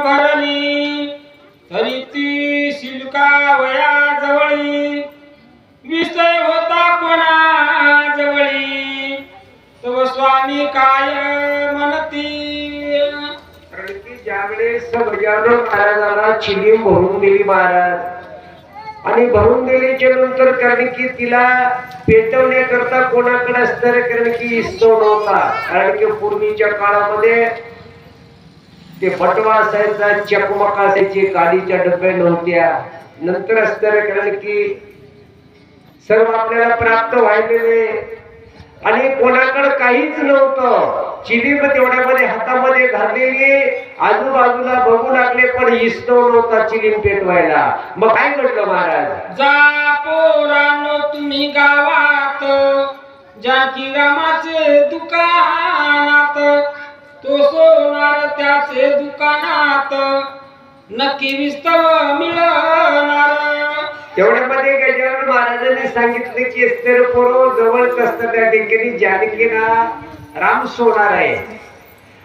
भरणी तरी ती शिलका वया जवळी. विषय होता कोणा जवळी तव स्वामी काय म्हणती ज्यावेळेस गजानन महाराजाला चिली भरून दिली महाराज. आणि भरून दिल्याच्या नंतर कारण की तिला पेटवण्याकरता कोणाकडे असणार कारण की नव्हता. कारण की पूर्वीच्या काळामध्ये ते बटवा असायचा चकमक असायची गाडीच्या डब्या नव्हत्या नंतर असणार कारण की सर्व आपल्याला प्राप्त व्हायलेले आणि कोणाकडे काहीच नव्हतं. चिलीम तेवढ्यामध्ये हातामध्ये घातलेली आजूबाजूला बघू लागले पण इस्तव नव्हता चिलीम पेटवायला. मग काय घडलं महाराज? जा पोरानो तुम्ही गावात जानकी रामाचे दुकानात तो सो त्याचे दुकानात नक्की विस्तव मिळणार. तेवढ्यामध्ये गजानन महाराजांनी सांगितलं की एस्तर पोरो जवळच असतं त्या ठिकाणी जानकीना राम सोनार आहे.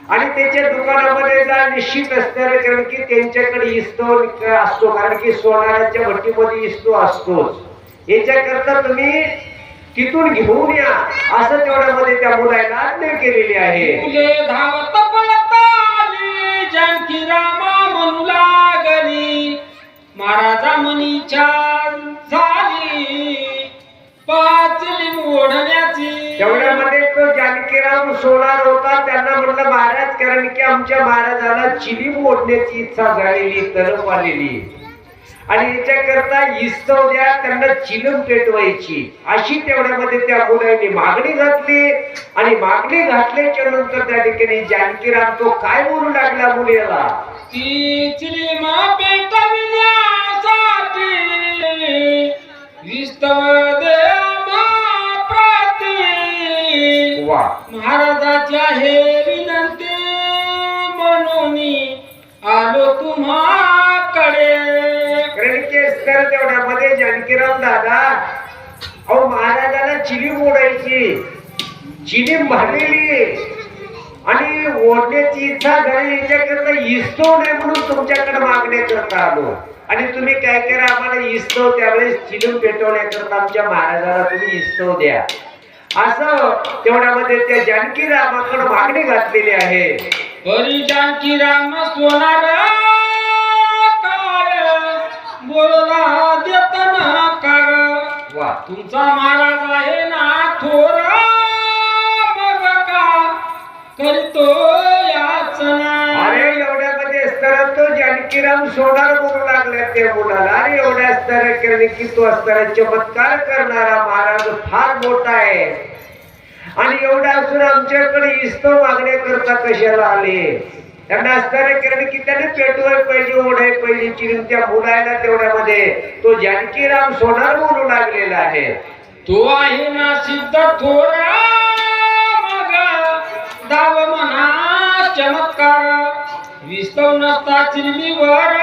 आणि त्याच्या दुकानामध्ये जा निश्चित असणार कारण की त्यांच्याकडे इस्तो असतो कारण की सोनाराच्या भट्टीमध्ये इस्तो असतोच याच्याकरता तुम्ही तिथून घेऊन या असं तेवढ्यामध्ये त्या मुलाला आज्ञा केलेली आहे. धावत जानकी रामा म्हणू लागली. महाराजा म्हणी चार झाली. पाचली ओढण्याची तेवढ्यामध्ये तो जानकीराम सोनार होता. त्यांना म्हटलं महाराज कारण की आमच्या महाराजाला चिली ओढण्याची इच्छा झालेली तलप आलेली आणि याच्याकरता इस्तव द्या त्यांना चिलम पेटवायची. अशी तेवढ्यामध्ये त्या मुलांनी मागणी घातली. आणि मागणी घातल्याच्या नंतर त्या ठिकाणी जानकीराम तो काय बोलू लागला मुलीला? ती चिलीमा पेटविण्यासाठी महाराजाच्या हे विनंती म्हणून आलो तुम्हाकडे तेवढ्यामध्ये जानकीराम दादा. अहो महाराजाला चिली ओढायची चिली भरलेली आणि ओढण्याची इच्छा झाली. याच्याकरता इस्तव नाही म्हणून तुमच्याकडे मागण्याकरता आलो. आणि तुम्ही काय करा आम्हाला इस्तव त्यावेळेस चिलून पेटवण्याकरता आमच्या महाराजाला तुम्ही इस्तव द्या. असं तेवढ्यामध्ये त्या जानकी रामाकडे मागणी घातलेली आहे. हरी जानकी राम सोनार. बोलला देत नकार वा. तुमचा महाराज आहे ना थोर बघ का करतो याचना. अरे एवढ्यामध्ये असताना तो जानकीराम सोनार बोलू लागला त्या मुलाला अरे एवढ्या असताना कारण की तो असताना चमत्कार करणारा महाराज फार मोठा आहे. आणि एवढा असून आमच्याकडे इस्तव मागण्याकरता कशाला आले? त्यांना असताना कारण की त्याने पेटवाय पाहिजे ओढाय पाहिजे चिरून त्या तेवढ्यामध्ये. तो जानकीराम सोनार बोलू लागलेला आहे. तो आहे ना सिद्ध थोरा दाव म्हणा चमत्कार. विस्तव नसता चिरमीवर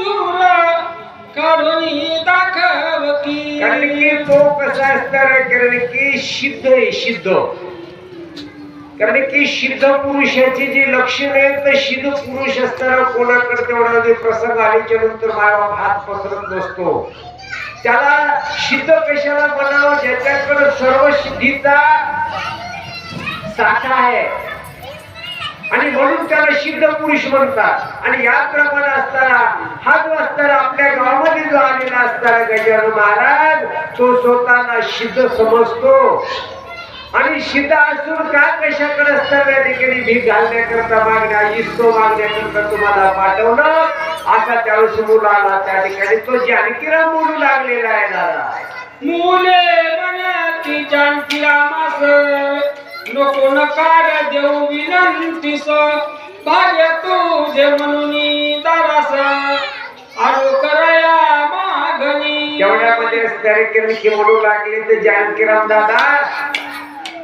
दूर. काढून दाखव कारण की की तो कसा असणार कारण की सिद्ध आहे सिद्ध. कारण की सिद्ध पुरुषाचे जी लक्षण आहे तर सिद्ध पुरुष असताना कोणाकडे तेवढा जे प्रसंग आल्याच्यानंतर मायबाप हात पसरत बसतो त्याला सिद्ध कशाला म्हणावं ज्याच्याकडे सर्व सिद्धीचा साठा आहे. आणि म्हणून त्याला सिद्ध पुरुष म्हणतात. आणि याप्रमाणे असताना हा जो असताना आपल्या गावामध्ये जो आलेला असताना गजानन महाराज तो स्वतःला सिद्ध समजतो. आणि सिद्ध असून का कशाकडे असताना ठिकाणी भीक घालण्याकरता मागण्या इस्तो मागण्याकरता तुम्हाला पाठवलं? असा त्यावेळेस मुलाला त्या ठिकाणी तो जानकीराम बोलू लागलेला आहे दादा. मुले म्हणती जानकी रामास नको नकार देऊ विनंतीस भाग्य तुझे म्हणून दारास आरो करया मागणी. तेवढ्यामध्ये कार्यक्रम की म्हणू लागले तर जानकीराम दादा.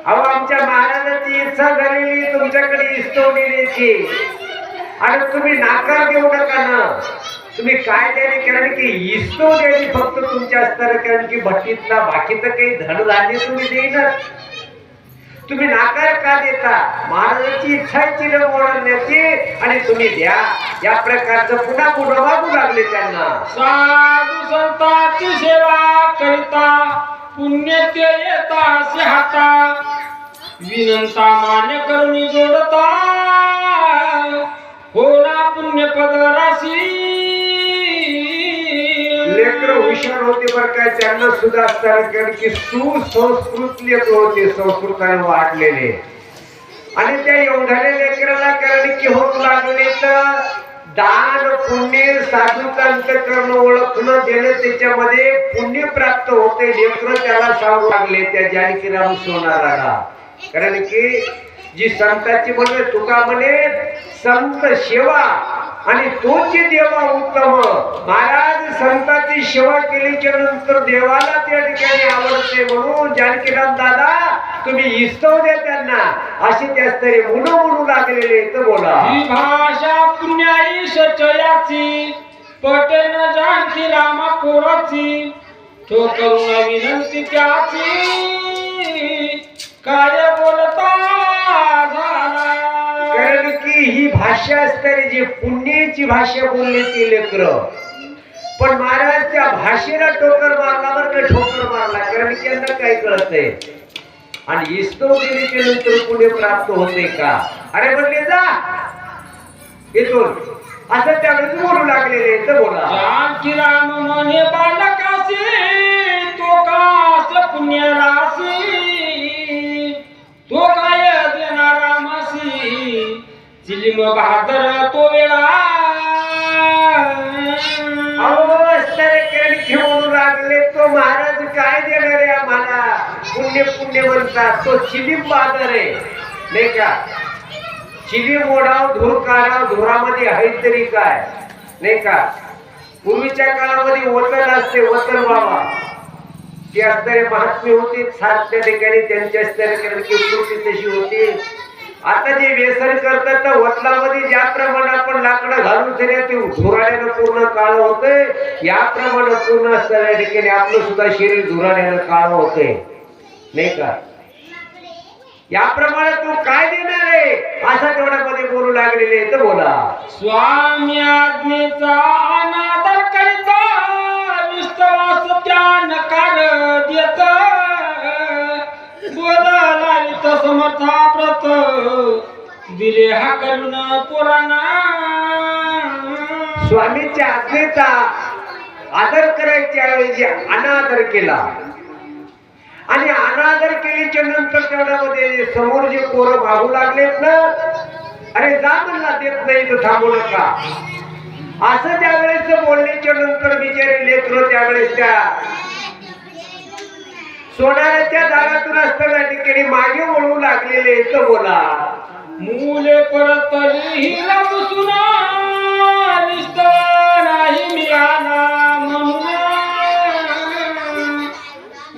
अहो आमच्या महाराजाची इच्छा झालेली तुमच्याकडे इस्तव देण्याची. आणि तुम्ही नाकार देऊ नका ना. तुम्ही काय द्याने कारण की इस्तो द्यायची फक्त तुमच्या असणार कारण की भट्टीतला बाकीचं काही धनधान्य तुम्ही देईनच. तुम्ही नाकार का देता? महाराजांची इच्छा आहे चिर ओढण्याची आणि तुम्ही द्या. या प्रकारचं पुन्हा पुढं वागू लागले त्यांना. साधू संतांची सेवा करता पुण्य येता असे हाता. विनंता मान्य करून जोडता. होला पुण्य पदराशी लेकर हुशार होते बर काय त्यांना सुद्धा कारण की सुसंस्कृत लेकर होते संस्कृताने वाढलेले. आणि त्या एवढ्या लेकराला कारण की होत लागले तर दान पुण्य साधूचा अंतकरण ओळखणं देणं त्याच्यामध्ये पुण्य प्राप्त होते लेकर त्याला सांगू लागले त्या जानकीराम सोनाराला. कारण की जी संतांची म्हणजे तुका म्हणे संत सेवा आणि तोची देवा उत्तम महाराज संतांची सेवा केलीच्या नंतर देवाला त्या ठिकाणी आवडते म्हणून जानकीराम दादा तुम्ही इस्तव द्या त्यांना. असे त्या स्तरी म्हणू म्हणू लागलेले तर बोला. ही भाषा पुण्याई सचयाची पटेन जानकी रामा पोराची तो करुण विनंती त्याची. काय बोलता झाला. कारण की ही भाषा असताना जी पुण्याची भाषा बोलली ती लेकर. पण महाराज त्या भाषेला ठोकर मारला बरं का ठोकर मारला? कारण त्यांना काही कळत नाही आणि इस्तव दिलीच्या नंतर पुढे प्राप्त होते का? अरे म्हणले जा. इथून. असं त्यावेळेस बोलू लागलेले तर बोला. जानकी राम म्हणे बालकासी तो कास पुण्यरासी तो काय देणार रामासी चिलिम बहादर तो वेळा. पुण्य पुण्यवंता तो चिलीम बाजार आहे. नाही का? चिली मोडाव धूर काढाव धुरामध्ये आहे तरी काय? नाही का? पूर्वीच्या काळामध्ये वतन असते वतन बाबा ते असणारे महात्मे होती सात त्या ठिकाणी त्यांच्या असणारे कृती तशी होती. आता जे व्यसन करतात तर वतलामध्ये ज्याप्रमाणे आपण लाकडं घालून तरी ते धुराड्यानं पूर्ण काळ होतंय. याप्रमाणे पूर्ण असणाऱ्या ठिकाणी आपलं सुद्धा शरीर धुराड्यानं काळ होतंय. नाही का? याप्रमाणे तू काय देणार आहे? असा तेवढ्यामध्ये बोलू लागलेले तर बोला. स्वामी आज्ञेचा अनादर करिता विश्वास देत. बोलायत समर्था प्रत दिले हा करुण पुराणा. स्वामीच्या आज्ञेचा आदर करायच्या ऐवजी अनादर केला. आणि अनादर केलीच्या नंतर त्यामध्ये समोर जे पोरं भागू लागलेत ना अरे जा म्हणला देत नाही तर थांबू नका. असं त्यावेळेस बोलण्याच्या नंतर बिचारे लेकर त्यावेळेस त्या सोनाराच्या दारातून असताना ठिकाणी मागे वळू लागलेले तर बोला. मुले परत हिला सुना निष्ठा नाही मिळाला म्हणून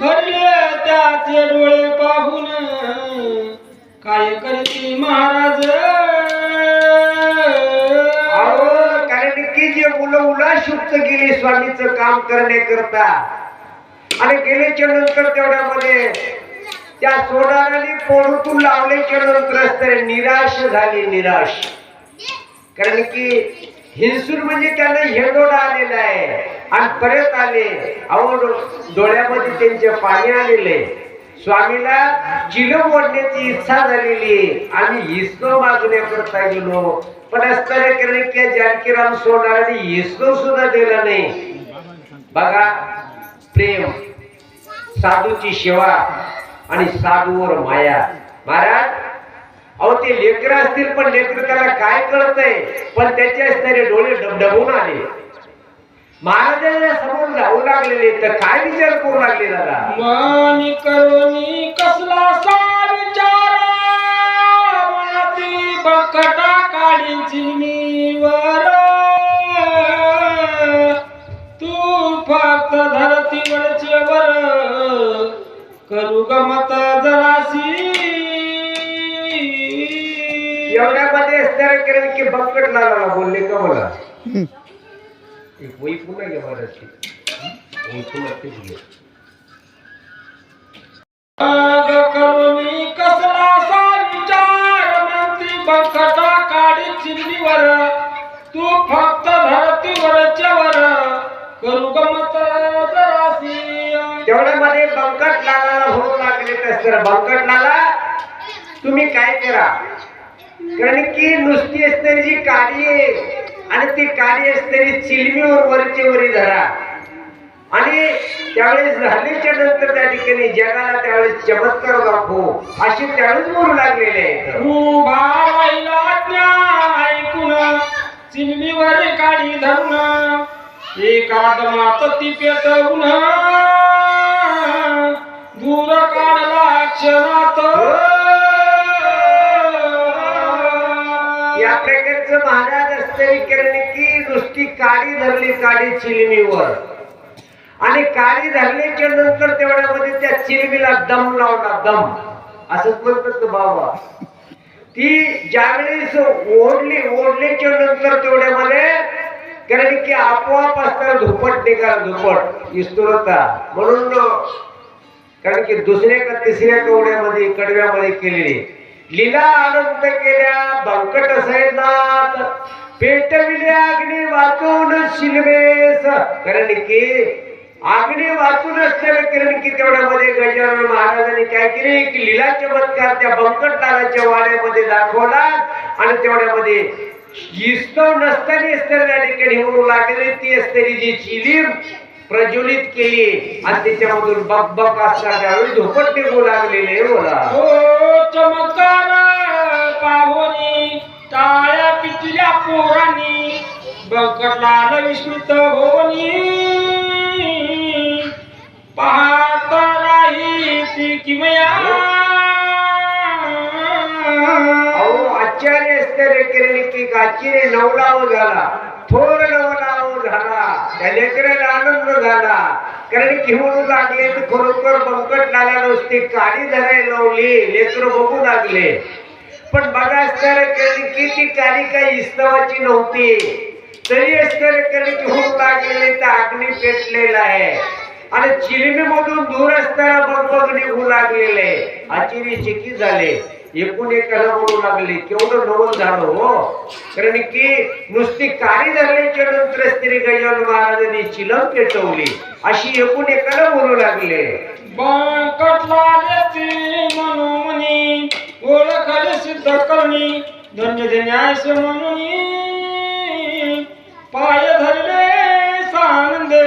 भरले त्याचे डोळे पाहून काय करते महाराज? अहो, कारण की जे मुलं उलाशुक्त गेली स्वामीचं काम करण्याकरता आणि गेल्याच्यानंतर तेवढ्यामध्ये त्या सोनाराने पोळूतून लावल्याच्या नंतर असताना निराश झाली निराश. कारण की हिंसून म्हणजे त्यांना हेडोडा आलेला आहे. आणि परत आले. अहो डोळ्यामध्ये त्यांचे पाणी आलेले. स्वामीला जिलम ओढण्याची इच्छा झालेली. आणि आम्ही हिस्सो मागण्याकरता गेलो. पण असताना कारण की जानकीराम सोनाराने हिस्सो सुद्धा दिला नाही. बघा प्रेम साधूची सेवा आणि साधूवर माया. महाराज अहो ते लेकर असतील पण लेकर त्याला काय कळतंय? पण त्याचे असणारे डोळे डबडबून आले. महाराजांच्या समोर जाऊ लागलेले तर काय विचार करू लागले दादा? मनी करुणी कसला सा विचारा? मनाती बकटा काढीची नीवर तू फक्त धरतीवरचे वर. करू गमत जरासी एवढ्यामध्ये असणारे कारण की बक्कट लागायला बोलले का मला? एक कसला पंखटा काढी चिल्लीवर तू फक्त धरतीवरच्या वर करू गमत जरासी तेवढ्यामध्ये बंकट लागायला होऊ लागले तर बंकट लागा तुम्ही काय करा? कारण की नुसती असणारी जी काडी आहे. आणि ती काली असणारी चिलमीवर वरची वरी धरा. आणि त्यावेळेस झालीच्या नंतर त्या ठिकाणी जगाला त्यावेळेस चमत्कार दाखवू. अशी त्यावेळेस बोलू लागलेले ऐकून चिमणीवर काळी धरून एका दमात ती पेटवून महाराज की नुसती काडी धरली काडी चिलमीवर? आणि काडी धरल्याच्या नंतर तेवढ्यामध्ये त्या चिलमीला दम लावला दम. असंच म्हणतात बाबा. ती ज्यावेळेस ओढली ओढल्याच्या नंतर तेवढ्यामध्ये कारण की आपोआप असताना धुपट निघाल धुपट. इस्तुरता म्हणून कारण की दुसऱ्या का तिसऱ्या कवड्यामध्ये कडव्यामध्ये केलेली. लीला आनंद केल्या बंकट सैनात पेटविले अग्नी वाचून शिलवेस. कारण की अग्नी वाचूनच त्याला कारण की तेवढ्यामध्ये गजानन महाराजांनी काय केले? की लीला चमत्कार त्या बंकट वाड्यामध्ये दाखवला. आणि तेवढ्यामध्ये इस्तव नसताना असताना त्या ठिकाणी होऊ लागले. ती असणारी जी चिलीम प्रज्वलित केली. आणि त्याच्यामधून बक बक असता त्यावेळी धोपट निघू लागलेले बोला. हो चमत्कार पाहुणी. टाळ्या पिकल्या पोरांनी. बकरलाल विस्मित होनी पाहत राही ती किमया. आचार्य केले की गाचीने झाला. थोर नवलाव झाला. त्या लेकराला आनंद झाला. कारण की हो लागले तर खरोखर बंकट लाला नुसती काडी धरायला लावली लेकर बघू लागले. पण बघा असणार केली की ती काही इस्तवाची नव्हती. तरी असणार केली की होऊ लागलेले तर अग्नी पेटलेला आहे. आणि चिलमी मधून दूर असताना बघबग निघू लागलेले. आश्चर्यचकित झाले? एकूण एकाला म्हणू लागले. केवढं नवल झालं हो. कारण की नुसती काडी धरल्याच्या नंतर स्त्री गजानन महाराजांनी चिलम पेटवली. अशी एकूण एकाला बोलू लागले. म्हणून ओळखले सिद्ध करणी धन्य धन्यास म्हणून पाय धरले सानंदे.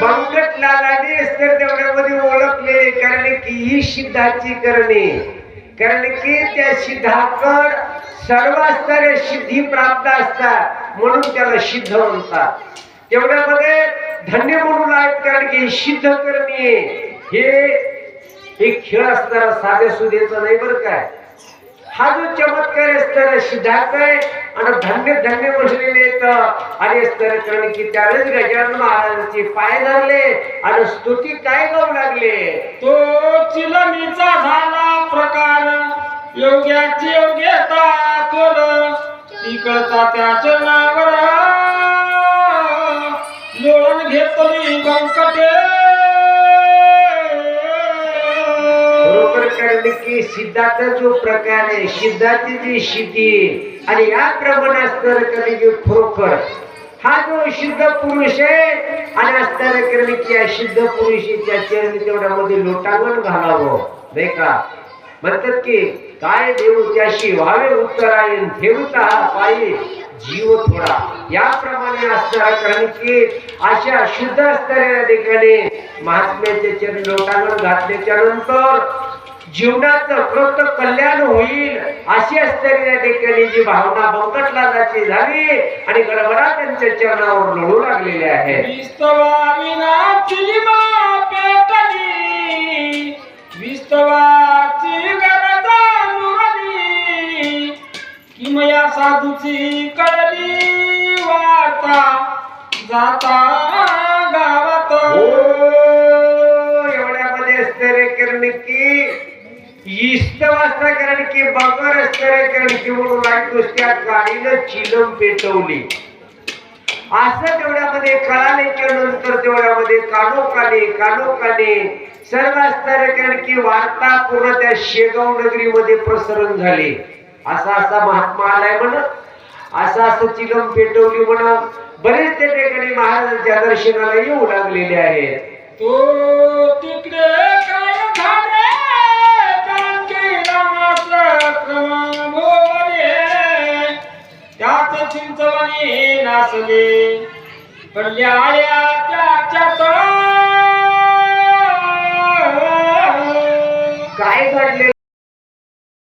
बंकट लालाने तर तेवढ्यामध्ये ओळखले कारण की ही सिद्धाची करणे. कारण की त्या सिद्धाकड सर्व स्तरे सिद्धी प्राप्त असतात म्हणून त्याला सिद्ध म्हणतात. तेवढ्यामध्ये धन्य म्हणून आहेत कारण की सिद्ध करणे हे एक खेळ असणार साधे सुधेच नाही बरं काय. हा जो चमत्कार असताना सिद्धार्थ आहे आणि धन्य धन्य बसलेले आणि असताना कारण की त्यावेळेस गजानन महाराजांचे पाय धरले आणि स्तुती काय गाऊ लागले? तो चिलमीचा झाला प्रकार. योग्याची योग्यता तोर इकडचा त्या चरणावर लोळण घेतली गंका सिद्धाचा जो प्रकार आहे. सिद्धाची जी स्थिती आणि या प्रमाणे असणार कारण खरोखर हा जो सिद्ध पुरुष आहे आणि असणारा कारण की या सिद्ध पुरुषीच्या चरणी तेवढ्यामध्ये लोटांगण घालावं. नाही का? म्हणतात की काय देऊ त्याशी? व्हावे उत्तरायण. ठेवता पायी? जीव थोडा. याप्रमाणे असणारा कारण की अशा शुद्ध असणाऱ्या ठिकाणी महात्म्याचे चरण लोटांगण घातल्याच्या नंतर जीवनाचं कृत कल्याण होईल अशी असणारी या ठिकाणी जी भावना बंकटलालाची झाली आणि गडबडा त्यांच्या चरणावर लढू लागलेले किमया साधूची कळली वार्ता जाता गावात. हो एवढ्यामध्ये असणारे कारण की इष्ट वाचता कारण की बगर असणारे कारण की म्हणून लाइट गाडीनं चिलम पेटवली. असं तेवढ्यामध्ये कळाल्याच्या नंतर तेवढ्यामध्ये कानोकाने कानोकाने सर्व असणारे कारण की वार्ता पूर्ण त्या शेगाव नगरीमध्ये प्रसरण झाले. असा असा महात्मा आलाय म्हण असा असं चिलम पेटवली म्हण बरेच त्या ठिकाणी महाराजांच्या दर्शनाला येऊ लागलेले आहेत. तो तिकडे त्याच चिंचवणी नासले पडल्या त्याच्या काय घडले